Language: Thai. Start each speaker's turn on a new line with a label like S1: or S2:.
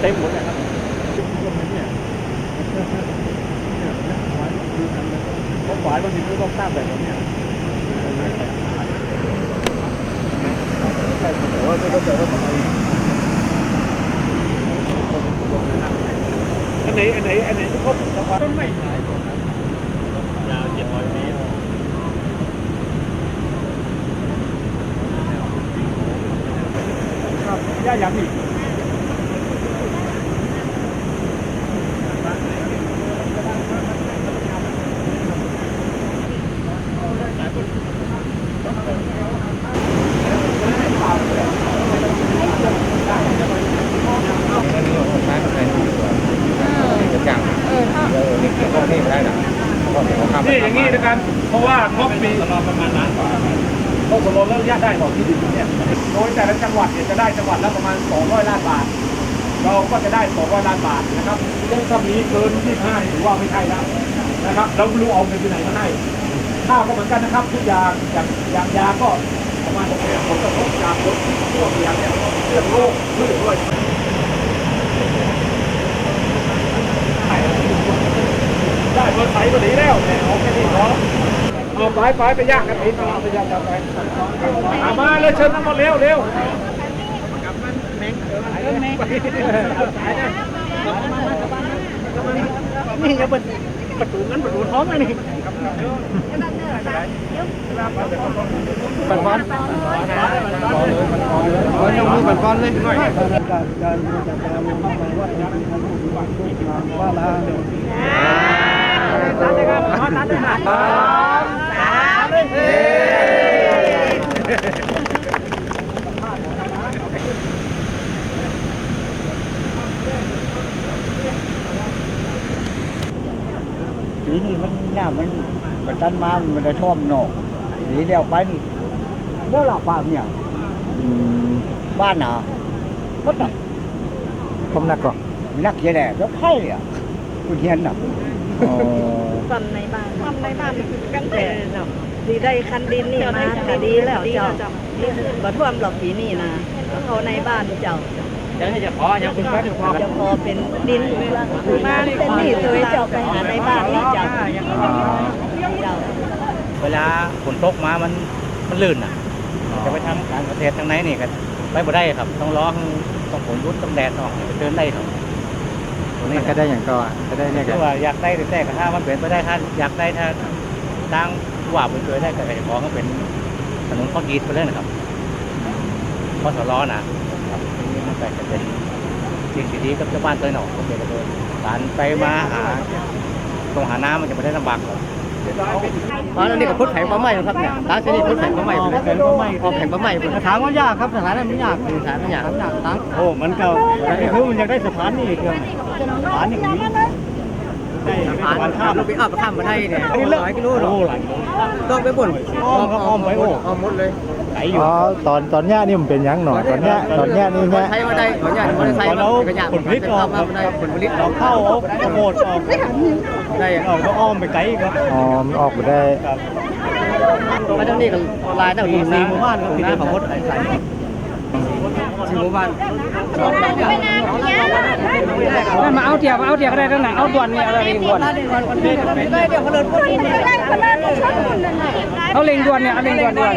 S1: เต็มหมดเลยครับเนี่ยเพราะฝายบางทีก็ต้องสร้างแบบนี้แต่ว่าก็จะว่าทำไมอันไหนอันไหนอันไหนที่เขาสะพานไม่ขายยาวเจ็ดร้อยเมตรครับย่ายังอีก นี่นี้นะกันเพราะว่างบปีประมาณล้านกว่าก็สมมติแล้วญาติได้ของที่ดินเนี่ยโดยแต่ละจังหวัดเนี่ยจะได้จังหวัดละประมาณ 200 ล้านบาท เราก็จะได้ 200 ล้านบาทนะครับเรื่องถ้ามีเกิน25ถือว่าไม่ใช่แล้วนะครับเราไม่รู้เอาเงินไปไหนมาให้ข้าวก็เหมือนกันนะครับทุกอย่างอย่างอย่างยาก็ประมาณ6เดือนผลกระทบจากผลพวกอย่างเนี่ยเรื่องโรคพืชด้วยได้เบอร์ไซก็ดีแล้วแต่เอาแค่นี้พอเอา ไปไปไปยางกันเองเอาไปยากันไปเอามาเลยเชิญทั้งหมดเร็วเร็วนี่จะเป็นประตูนั้นประตูท้องเลยนี่ปันบอลบอลยกมือปันบอลเลยการการการจะแปลว่าว่าว่าลา ปีนี้มันหน้ามันมันตันมามันจะชอบนอกสีเดียวไปนี่แล้วหลับบ้านเนี่ยบ้านหนาก็ตัด
S2: ผมนักก่อน
S1: นักเสียแหละแล้วไพ่อะคุณเฮียนน่ะ
S3: ฟันในบ้านฟันในบ้านกันแต่เนาะ ดีได้คันดินนี่มาแต่ดีแล้วเจ้าบ่ท่วมหรอกปีนี้นะเขาในบ้านเจ้า
S1: เดี๋ยวจะขออย่างคุณพระจะขอ
S3: จะพอเป็นดินมาเป็นนี่ตัวเจ้าไปหาในบ้านนี่เจ้าเจ้า
S2: เวลาฝนตกมามันมันลื่นอะ จะไปทำการเกษตรทางไหนนี่ก็ไปบ่ได้ครับ ต้องร้องต้องฝนรุดต้องแดดต้องไปเดินได้ครับตรงนี้
S4: ก็ได้อย่างก็ก็ได้เนี่ย
S2: คื
S4: ก็
S2: อว่าอยากได้แต่ก็ถ้ามันเป็นไปได้ถ้าอยากได้ถ้าทาง ว่าไปเคยได้ก็จะขอก็เป็นถนนข้อกีดไปเลยนะครับข้อสล้อนะครับนี่มันแต่จะเป็นสิ่งที่ดีกับชาวบ้านเตยหนอกโอเคเลยการไปมาหาตรงหาน้ำมันจะไม่ได้ลำบากหรอก
S4: อ๋อนนี้ก็พุทธแผงปลาไหม้ครับเนี่ยทางที่นี่พุทธแผงปลาไหม้พุทธแผงปลาไหม้ออกแผงปลาไหม้ถามว่ายากครับสถานนั้นไม่ยากสถานไม่ยากครับยากตั้ง
S1: โอ้มันก็คือมันยากได้สถานนี่เกินสถานอย่างนี้ ได้
S4: ผ่าน
S1: สะพาน
S4: ข้า
S1: ม
S4: ไปข้ามข้ามมาได้เนี่ยหลายกิโลหรอ
S1: หลายกิโล
S4: ต้องไปบน
S1: อ้อมอ้อมไปโอ้
S4: อ้อมหมดเลย
S1: อ๋
S5: อตอนตอนเนี้ยนี่มันเป็นยังหน่อยตอนเนี้ยตอนเนี้ยนี่
S4: คน
S5: เนี่ย
S4: ไทยมาได้ขออนุญาตมอเตอร์ไซค์
S1: เรา
S4: กระยา
S1: ผลผลิตออก
S4: มาได้ผลผลิต
S1: เราเข้าเอาข้าวโพดออก
S4: ได้
S1: ออกก็อ้อมไปไกลครับ
S5: อ๋อมออกมาได้
S1: ครับ
S4: มาทานี้ก็ลายตั้ง
S1: สี่สี่หมู่บ้านครับ
S4: สี่
S1: ที่
S4: ห
S1: เดิน
S4: มู่
S1: ของ
S4: บ้าน
S1: รถไถ
S4: สี่หมู่ บ้าน
S6: มาเอาเทียบเอาเทียบก็ได้ทั้งไหนเอาด่วนเนี่ยเอาเร่งด่วนเอาเร่งด่วนเนี่ยเอาเร่งด่วนด่วน